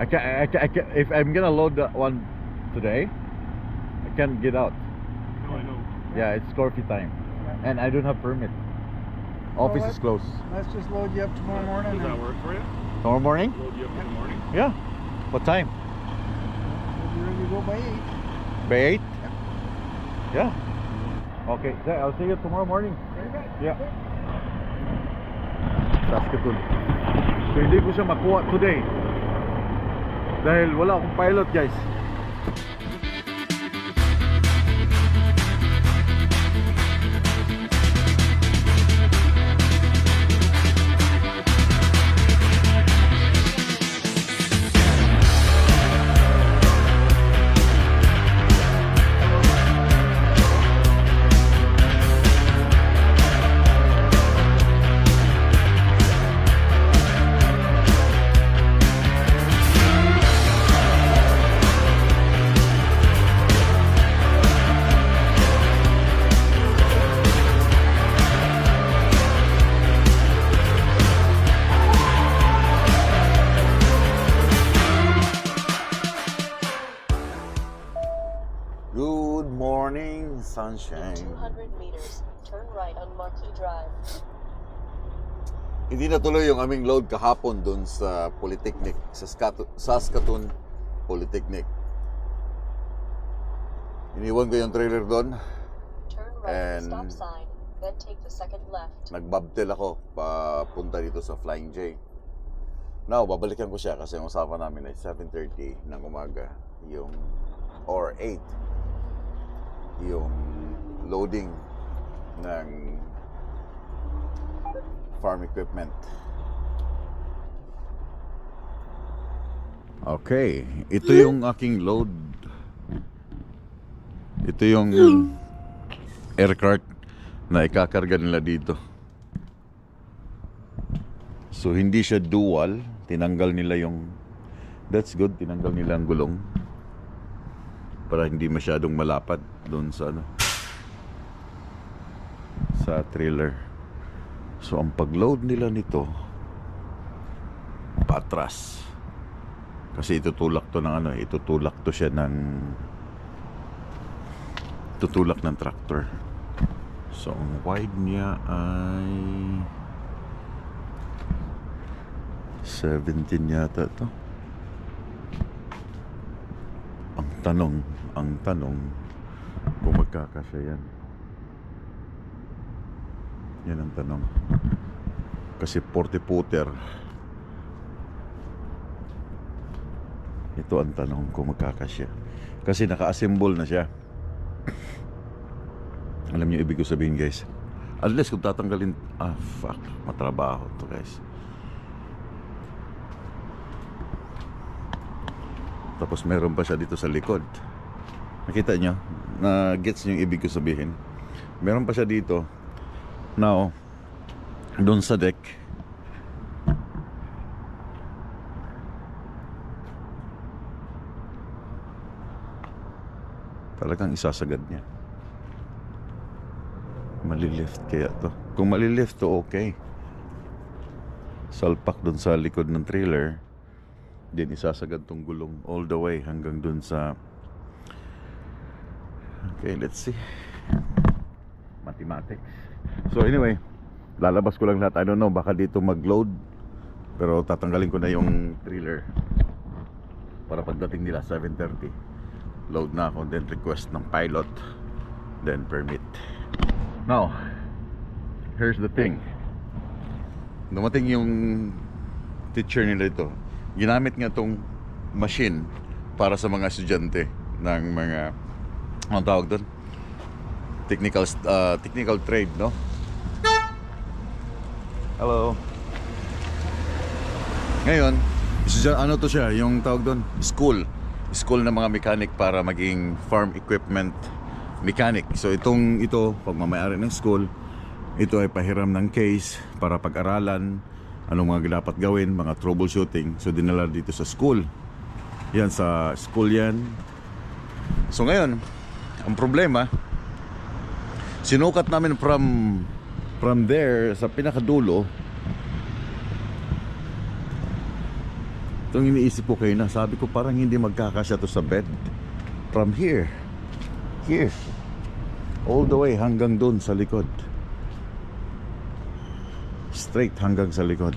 I can, I can, I can, if I'm gonna load that one today, I can't get out. No, I know. Yeah, it's Scorpio time, and I don't have permit. Office Well, is closed. Let's just load you up tomorrow morning. Does that work for you? Tomorrow morning? Load you up in the morning? Yeah. What time? We'll be ready to go by eight. By eight? Yeah. Okay, so I'll see you tomorrow morning. Yeah. Saskatoon. So hindi ko siya makuha today. Dahil wala akong pilot guys. Sunshine. 200 meters, turn right on Marquis Drive. Hindi natuloy yung aming load kahapon doon sa Polytechnic, sa Saskatoon, Saskatoon Polytechnic. Iniwan ko yung trailer doon. Turn right And- stop sign, then take the second left. Nagbabtel ako papunta dito sa Flying J. Now, babalikan ko siya kasi ang usapan namin ay 7.30 ng umaga. Yung, or 8. Yung loading ng farm equipment. Okay, ito yung aking load. Ito yung aircart na ikakarga nila dito. So hindi siya dual, tinanggal nila yung That's good, tinanggal nila ang gulong para hindi masyadong malapad doon sa ano sa trailer. So ang pagload nila nito patras. Kasi itutulak to ng ano, itutulak to siya ng tutulak ng tractor. So ang wide niya ay 17 yata to. Ang tanong, ang tanong kung magkakasya yan. Yan ang tanong. Kasi 40 footer. Ito ang tanong kung magkakasya. Kasi naka-assemble na siya. Alam niyo ibig ko sabihin guys. Unless kung tatanggalin, ah fuck, matrabaho to guys. Tapos meron pa siya dito sa likod. Nakita nyo? Na gets nyo yung ibig ko sabihin. Meron pa siya dito. Now, doon sa deck. Talagang isasagad niya. Malilift kaya to. Kung malilift to, okay. Salpak doon sa likod ng trailer. Then isasagad tong gulong all the way hanggang dun sa Okay, let's see. Mathematics. So anyway, lalabas ko lang lahat. I don't know, baka dito mag-load. Pero tatanggalin ko na yung trailer. Para pagdating nila 7.30. Load na ako, then request ng pilot. Then permit. Now, here's the thing. Dumating yung teacher nila ito ginamit nga tong machine para sa mga estudyante ng mga ang tawag doon technical uh, technical trade no hello ngayon estudyante, ano to siya yung tawag doon school school ng mga mechanic para maging farm equipment mechanic so itong ito pag mamayari ng school ito ay pahiram ng case para pag-aralan anong mga dapat gawin, mga troubleshooting. So dinala dito sa school. Yan sa school yan. So ngayon, ang problema, sinukat namin from from there sa pinakadulo Itong iniisip ko kayo na, sabi ko parang hindi magkakasya to sa bed. From here, here, all the way hanggang doon sa likod. Straight hanggang sa likod.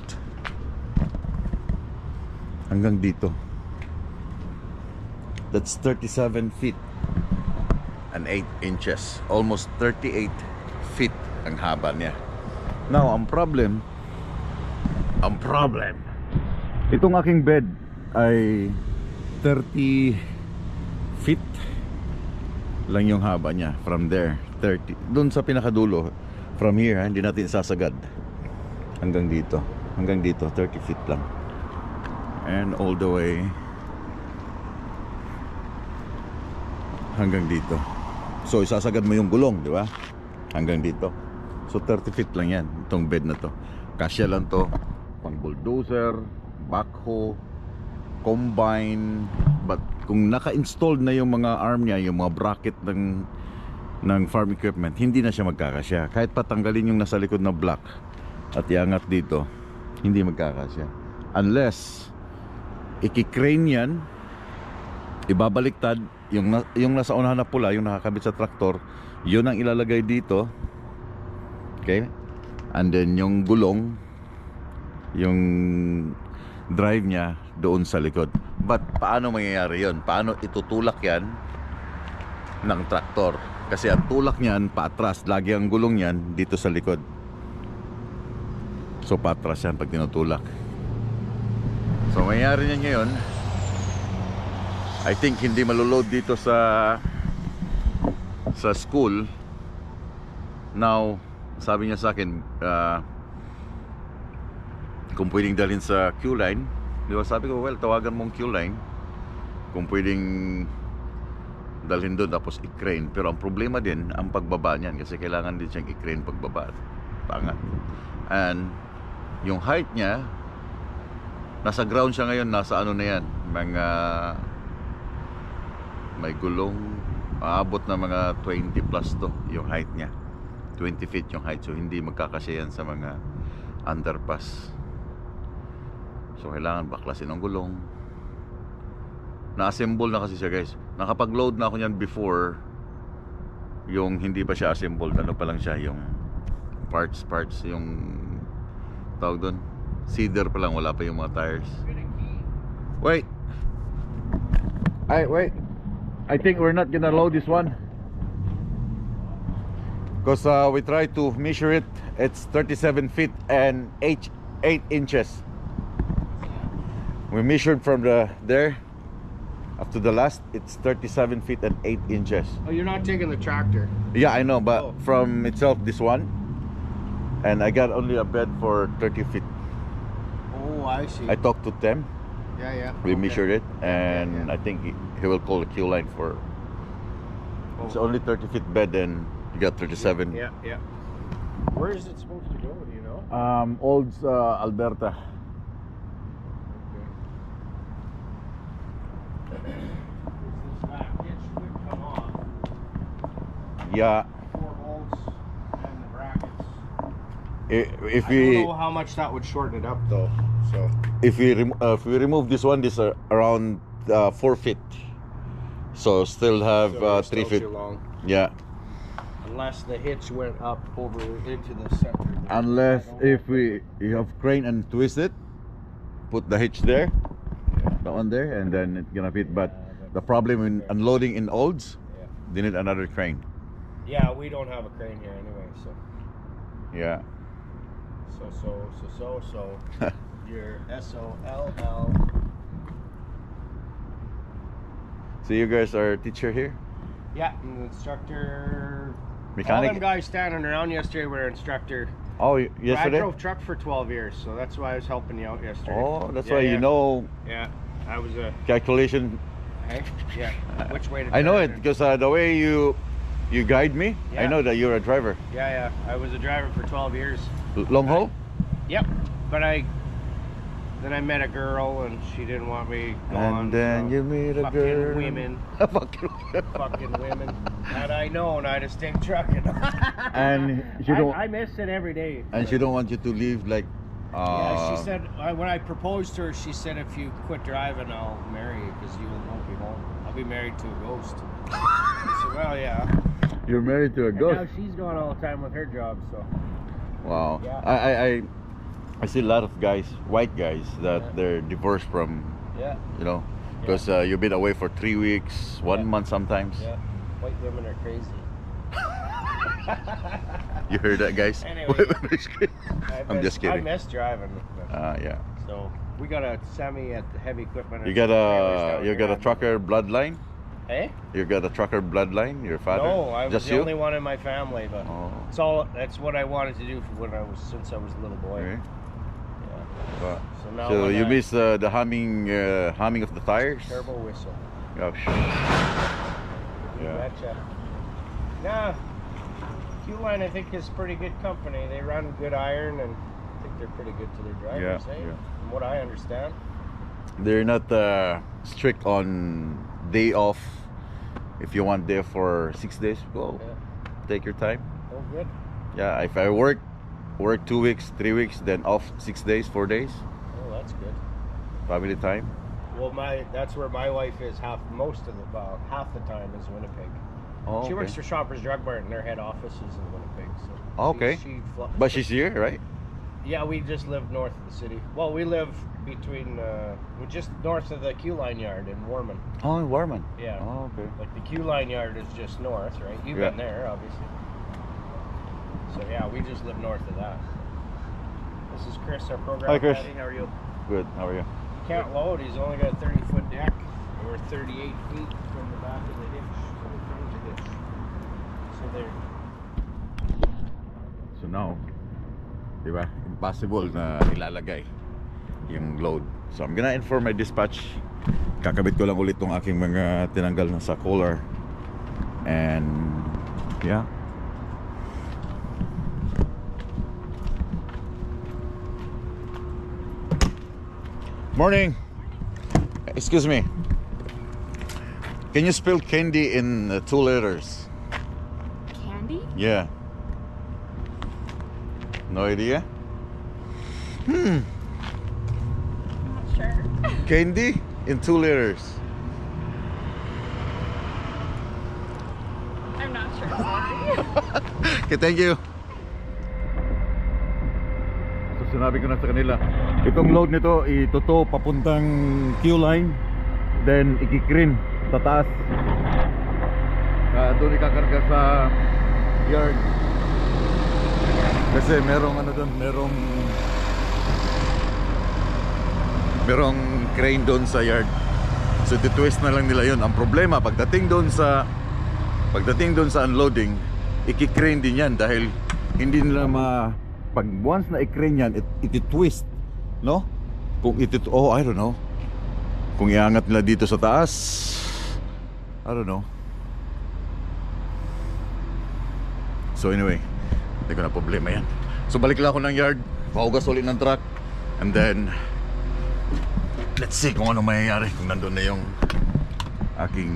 Hanggang dito. That's 37 feet and 8 inches. Almost 38 feet ang haba niya. Now, ang problem, ang problem, itong aking bed ay 30 feet lang yung haba niya from there. 30 doon sa pinakadulo from here ha, hindi natin sasagad. Hanggang dito. Hanggang dito 30 feet lang. And all the way hanggang dito. So isasagad mo yung gulong di ba? Hanggang dito so 30 feet lang yan itong bed na to. Kasya lang to. Pang bulldozer backhoe combine. But kung naka-installed na yung mga arm niya yung mga bracket ng ng farm equipment hindi na siya magkakasya. Kahit patanggalin yung nasa likod na block at iangat dito hindi magkakasya. Unless ikikrane yan ibabaliktad yung, na, yung nasa unahan na pula yung nakakabit sa traktor yun ang ilalagay dito okay. And then yung gulong yung drive niya doon sa likod. But paano mangyayari yon paano itutulak yan ng traktor? Kasi ang tulak niyan paatras lagi ang gulong niyan dito sa likod. So paatras yan pag tinutulak. So mangyayari niyan ngayon I think hindi maloload dito sa sa school. Now sabi niya sa akin ah, kung pwedeng dalhin sa Q-line di ba? Sabi ko well tawagan mong Q-line kung pwedeng dalhin doon tapos i-crane. Pero ang problema din ang pagbaba niyan kasi kailangan din siyang i-crane pagbaba. Pangat and yung height niya nasa ground siya ngayon nasa ano na yan mga may gulong aabot na mga 20 plus to yung height niya 20 feet yung height so hindi magkakasya yan sa mga underpass. So kailangan baklasin ang gulong. Na-assemble na kasi siya guys. Nakapag-load na ako niyan before yung hindi pa siya assembled. Ano pa lang siya yung parts parts yung tawag doon cedar pa lang wala pa yung mga tires. Wait! I wait. I think we're not gonna load this one because uh, we try to measure it it's 37 feet and 8 8 inches we measured from the there up to the last it's 37 feet and 8 inches Oh, you're not taking the tractor. yeah i know but Oh. from itself this one and i got only a bed for 30 feet Oh, I see. i talked to them yeah, yeah. we okay. measured it and Yeah, yeah. i think he, he will call the queue line for Oh. it's only 30 feet bed and you got 37 Yeah, yeah. Where is it supposed to go? Do you know? um old uh, alberta This back hitch would come off. yeah Four bolts and the brackets. i- if I we don't know how much that would shorten it up though. So if we rem- uh, if we remove this one this uh, around uh, four feet so still have so uh, three still feet too long. yeah Unless the hitch went up over into the center. unless I don't know. if we you have crane and twist it put the hitch there that one there and then it's gonna fit but the problem in unloading in olds Yeah. they need another crane Yeah, we don't have a crane here anyway, so yeah so so so so so your S O L L. so you guys are teacher here Yeah, and the instructor. All mechanic them guys standing around yesterday were instructor. oh y- I drove truck for 12 years, so that's why I was helping you out yesterday. oh that's Yeah, why yeah. you know Yeah, I was a. calculation Hey, yeah. Which way to? I know it because uh, the way you you guide me yeah. I know that you're a driver Yeah, yeah. I was a driver for 12 years. L- long haul Yep. But I. Then I met a girl and she didn't want me gone. and then so you meet a fucking girl women. fucking fucking women. Had I known, I'd have stayed trucking. And you I- don't- I, miss it every day. and she don't want you to leave like yeah, Uh, she said I, when I proposed to her, she said if you quit driving, I'll marry you because you won't be home. I'll be married to a ghost. I said, well, yeah. You're married to a And ghost. now she's gone all the time with her job, so Wow. Yeah. I, I, I, I see a lot of guys, white guys, that Yeah. they're divorced from, yeah, you know, Yeah. because uh, you've been away for three weeks, one Yeah. month sometimes. yeah. White women are crazy. You heard that, guys? Anyway. I'm miss- just kidding. I miss driving. Uh, yeah. So we got a semi at the heavy equipment. You got a, you got a trucker bloodline. Eh? You got a trucker bloodline. Your father. No, I was Just the you. only one in my family, but Oh. it's all. That's what I wanted to do for when I was since I was a little boy. Okay. Wow. So now So you I- miss uh, the humming, uh, humming of the tires. turbo whistle. Oh, You Yeah. betcha. Nah, Q-Line I think is pretty good company. They run good iron and I think they're pretty good to their drivers. Yeah, eh? yeah. From what I understand. They're not uh, strict on day off. If you want there for six days, go Yeah. take your time. Oh, good. Yeah, if I work work two weeks, three weeks, then off six days, four days, Oh, that's good. family time. Well, my that's where my wife is half most of the well, half the time is Winnipeg. Oh, She okay. works for Shoppers Drug Mart, and their head office is in Winnipeg. So Oh, okay. She, she But she's here, right? yeah, we just live north of the city. Well, we live between uh, we're just north of the Q line yard in Warman. Oh, in Warman. Yeah. Oh, okay. Like the Q line yard is just north, right? You've Yeah. been there, obviously. So yeah, we just live north of that. This is Chris, our program Hi, Chris. caddy. How are you? Good. How are you? Can't load. He's only got a 30 foot deck. and We're 38 feet from the back of the ditch. So we're from the ditch. So there. So now, di ba, impossible na ilalagay yung load. So I'm gonna inform my dispatch. Kakabit ko lang ulit tong aking mga tinanggal na sa collar. And yeah. Morning. Excuse me. Can you spell candy in uh, two letters? Candy? Yeah. No idea? Hmm. I'm not sure. Candy in two letters. I'm not sure. Okay, thank you. So sinabi ko na sa kanila, itong load nito ituto papuntang Q-line, then ikikrin, tataas. Uh, doon ikakarga sa yard. Kasi merong ano doon, merong merong crane doon sa yard. So twist na lang nila yun. Ang problema, pagdating doon sa pagdating doon sa unloading, ikikrane din yan dahil hindi nila ma pag once na i-crane yan, it, iti-twist, no? Kung iti oh, I don't know. Kung iangat nila dito sa taas, I don't know. So anyway, hindi ko na problema yan. So balik lang ako ng yard, paugas ulit ng truck, and then let's see kung ano mangyayari kung nandun na yung aking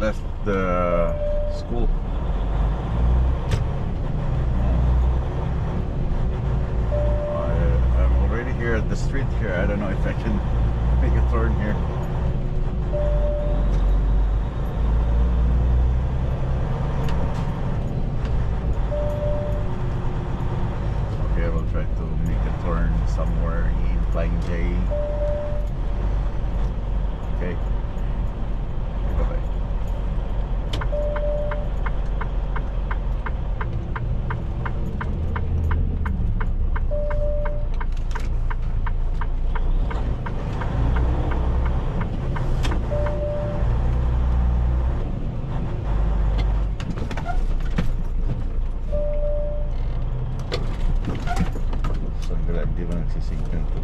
left the school. I, I'm already here at the street here. I don't know if I can make a turn here. Okay, I will try to make a turn somewhere in Flying J. di ba nagsisingkan ito?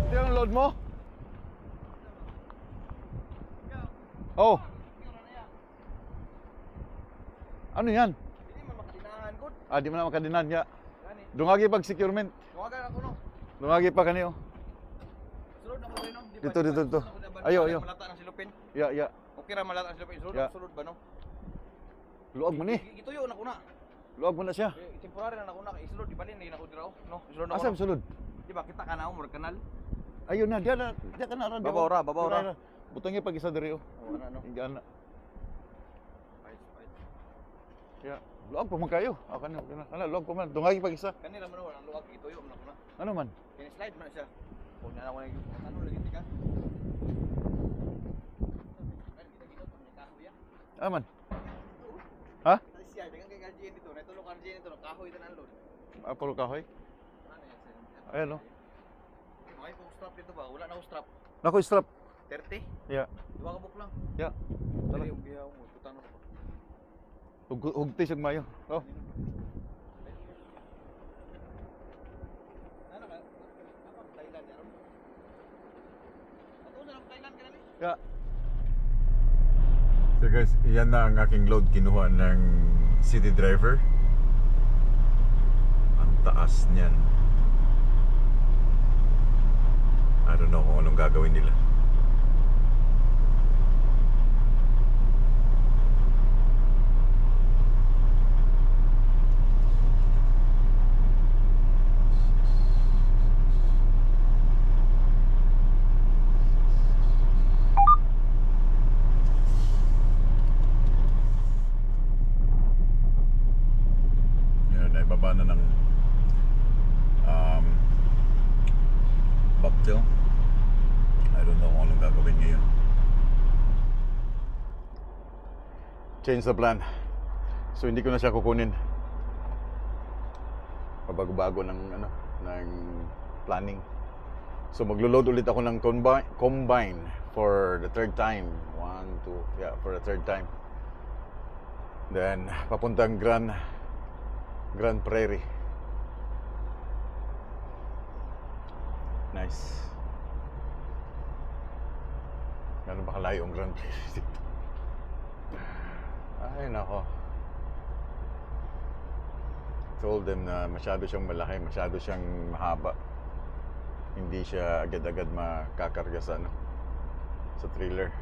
Ito yung load mo? Oh. Ano yan? Hindi mo makadinahan ko. Ah, di mo na makadinan ya. Gani. Dungagi pag securement. Tawagan ako no. Dungagi pa kaniyo. Sulod ako rin no. Di ba- Dito, dito, dito. na Ayo, malata- ayo. Malata ng silupin. Ya, ya. Okay ra malata ng silupin. Sulod, Ya. sulod ba no? Luag mo ni. Gituyo na ko na. Luag mo na siya. Eh, Temporary na ako na. Isulod, di ba din ako diraw? No, isulod. Asam no. sulod. Di ba kita ka na ako murag kanal? Ayun na, diyan na, diyan ka na ron. Babaw ra, babaw ra. Butangi pag isa diri oh. Oo na no. Diyan na. Ya, luag pa man kayo. Ako na, kana, kana luag pa man. Dungagi pag isa. Kanila man wala luwag gituyo man ako na. Ano man? Kini slide man siya. Kung na ako na ano lagi tika. Ano man? Ha? Siya, dengan kay Garjin dito, natulog Garjin dito, kahoy tan anlod. Apolo kahoy? Ano yan sir? Ayan oh. Okay, kung strap dito ba? Wala na ako strap. Nako strap. 30? Ya. Diba ka book lang? Ya. Tara. Hug hugti sig mayo. Oh. Ano ka? Ako Thailand yaro. Ato na lang Ya. So guys, yan na ang aking load kinuha ng city driver. Ang taas niyan. I don't know kung anong gagawin nila. Yan, naibaba na ng um, bobtail. I don't know kung anong gagawin ngayon. Change the plan. So hindi ko na siya kukunin. Pabago-bago ng ano, ng planning. So maglo-load ulit ako ng combine, combine for the third time. One, two, yeah, for the third time. Then papuntang Grand Grand Prairie. Nice. Gano'n ba kalayo ang Grand Prairie dito? Ay, nako. Told them na masyado siyang malaki, masyado siyang mahaba. Hindi siya agad-agad makakarga sa ano, sa trailer.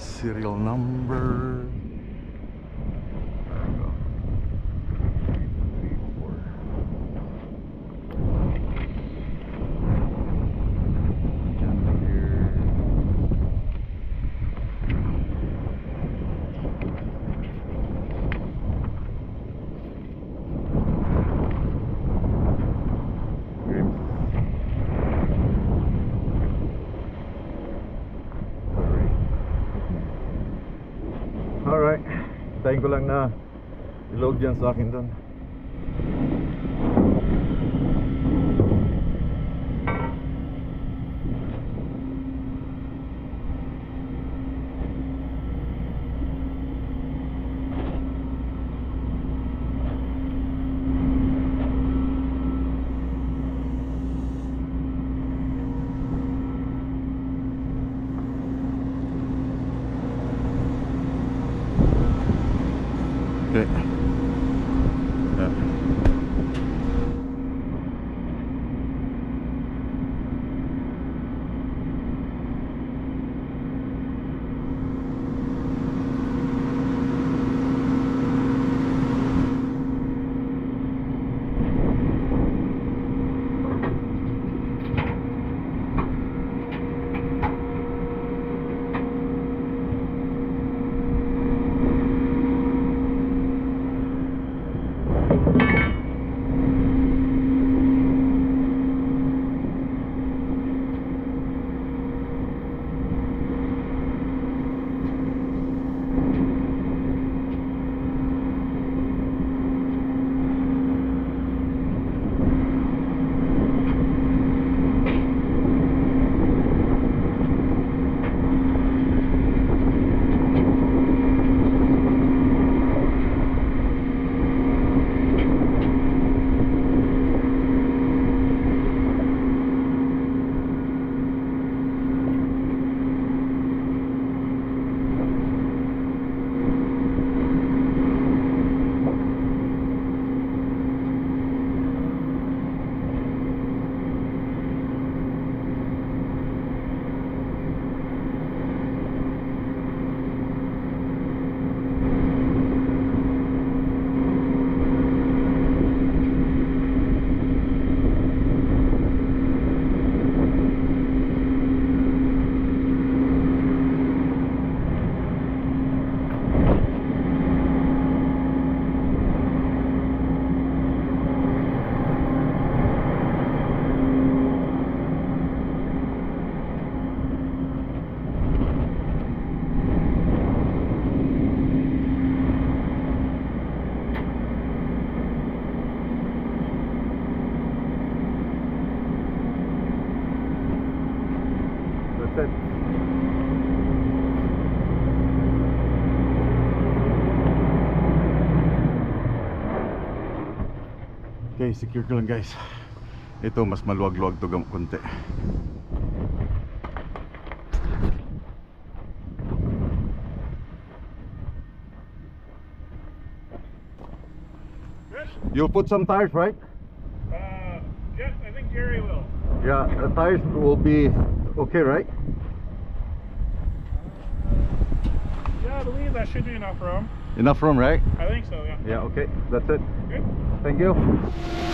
Serial number. Ko lang na i-load sa akin doon. Secure ko lang guys. Ito mas maluwag-luwag to konti. You'll put some tires, right? Uh, yes, I think Jerry will. Yeah, the tires will be okay, right? Yeah, I believe that should be enough room. Enough room, right? I think so, yeah. Yeah, okay. That's it. Good. Thank you.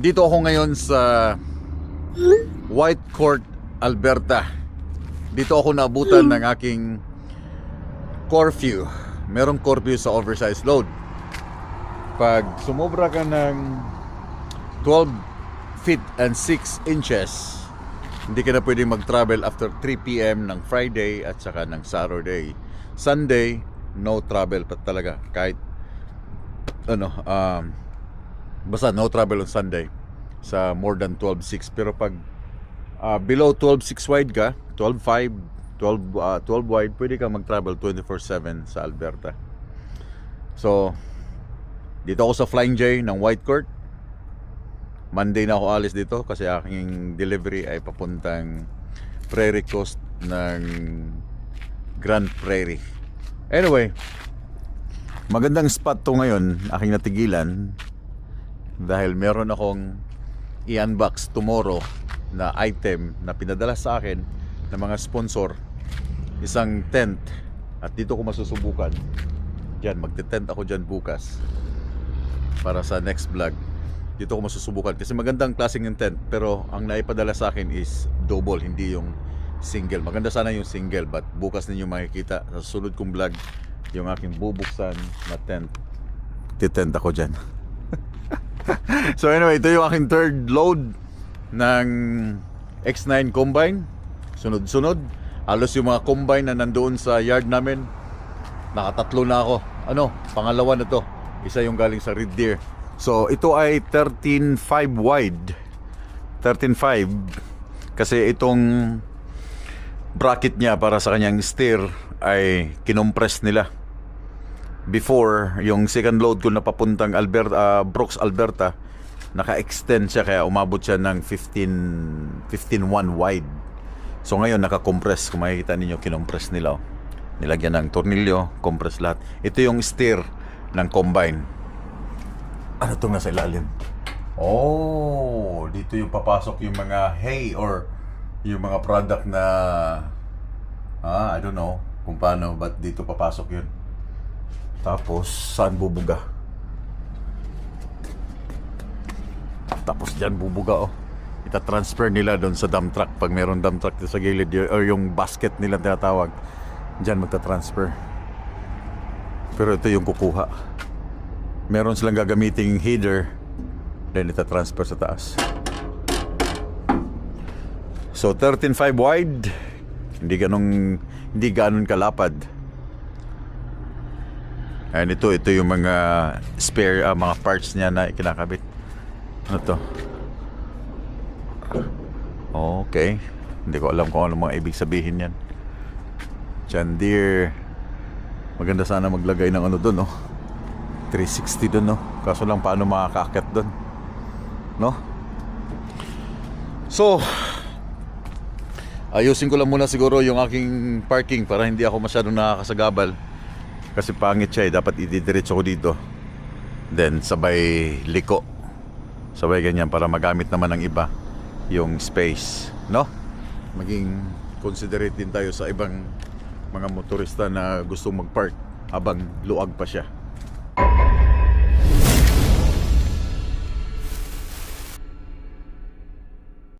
Nandito ako ngayon sa White Court, Alberta. Dito ako naabutan ng aking curfew. Merong curfew sa oversized load. Pag sumobra ka ng 12 feet and 6 inches, hindi ka na pwedeng mag-travel after 3 p.m. ng Friday at saka ng Saturday. Sunday, no travel pa talaga. Kahit ano, um, basta no travel on Sunday. sa more than 12.6 pero pag ah, below 12.6 wide ka 12.5 12, ah, 12 wide pwede ka mag-travel 24/7 sa Alberta. So dito ako sa Flying J ng White Court. Monday na ako alis dito kasi aking delivery ay papuntang Prairie Coast ng Grand Prairie. Anyway magandang spot to ngayon aking natigilan dahil meron akong i-unbox tomorrow na item na pinadala sa akin ng mga sponsor. Isang tent. At dito ko masusubukan. Dyan magte-tent ako dyan bukas para sa next vlog. Dito ko masusubukan kasi magandang klaseng yung tent. Pero ang naipadala sa akin is double hindi yung single. Maganda sana yung single but bukas ninyo makikita. Sa sunod kong vlog yung aking bubuksan na tent. Titent ako dyan so anyway ito yung aking third load ng X9 Combine. Sunod-sunod. Halos yung mga combine na nandoon sa yard namin nakatatlo na ako. Ano pangalawa na to. Isa yung galing sa Red Deer. So ito ay 13.5 wide. 13.5 kasi itong bracket niya para sa kanyang steer ay kinompress nila before yung second load ko na papuntang Alberta, Brooks, Alberta naka-extend siya kaya umabot siya ng 15 15.1 wide. So ngayon naka-compress. Kung makikita ninyo kinompress nila oh. nilagyan ng tornilyo compress lahat. Ito yung steer ng combine. Ano itong nasa ilalim? Oh dito yung papasok yung mga hay or yung mga product na ah, I don't know kung paano but dito papasok yun tapos saan bubuga? Tapos dyan bubuga oh. Ita-transfer nila doon sa dump truck. Pag meron dump truck sa gilid or yung basket nila tinatawag dyan magta-transfer. Pero ito yung kukuha. Meron silang gagamiting header then ita-transfer sa taas. So 13.5 wide. Hindi ganong hindi ganon kalapad and ito ito yung mga spare ah, mga parts niya na kinakabit ano to Okay. Hindi ko alam kung ano mga ibig sabihin yan. John. Maganda sana maglagay ng ano doon, no? 360 doon, no? Kaso lang paano makakakit doon. No? So, ayusin ko lang muna siguro yung aking parking para hindi ako masyadong nakakasagabal. Kasi pangit siya eh. Dapat ididiretso ko dito. Then, sabay liko. Sabay ganyan para magamit naman ng iba yung space, no? Maging considerate din tayo sa ibang mga motorista na gustong mag-park habang luag pa siya.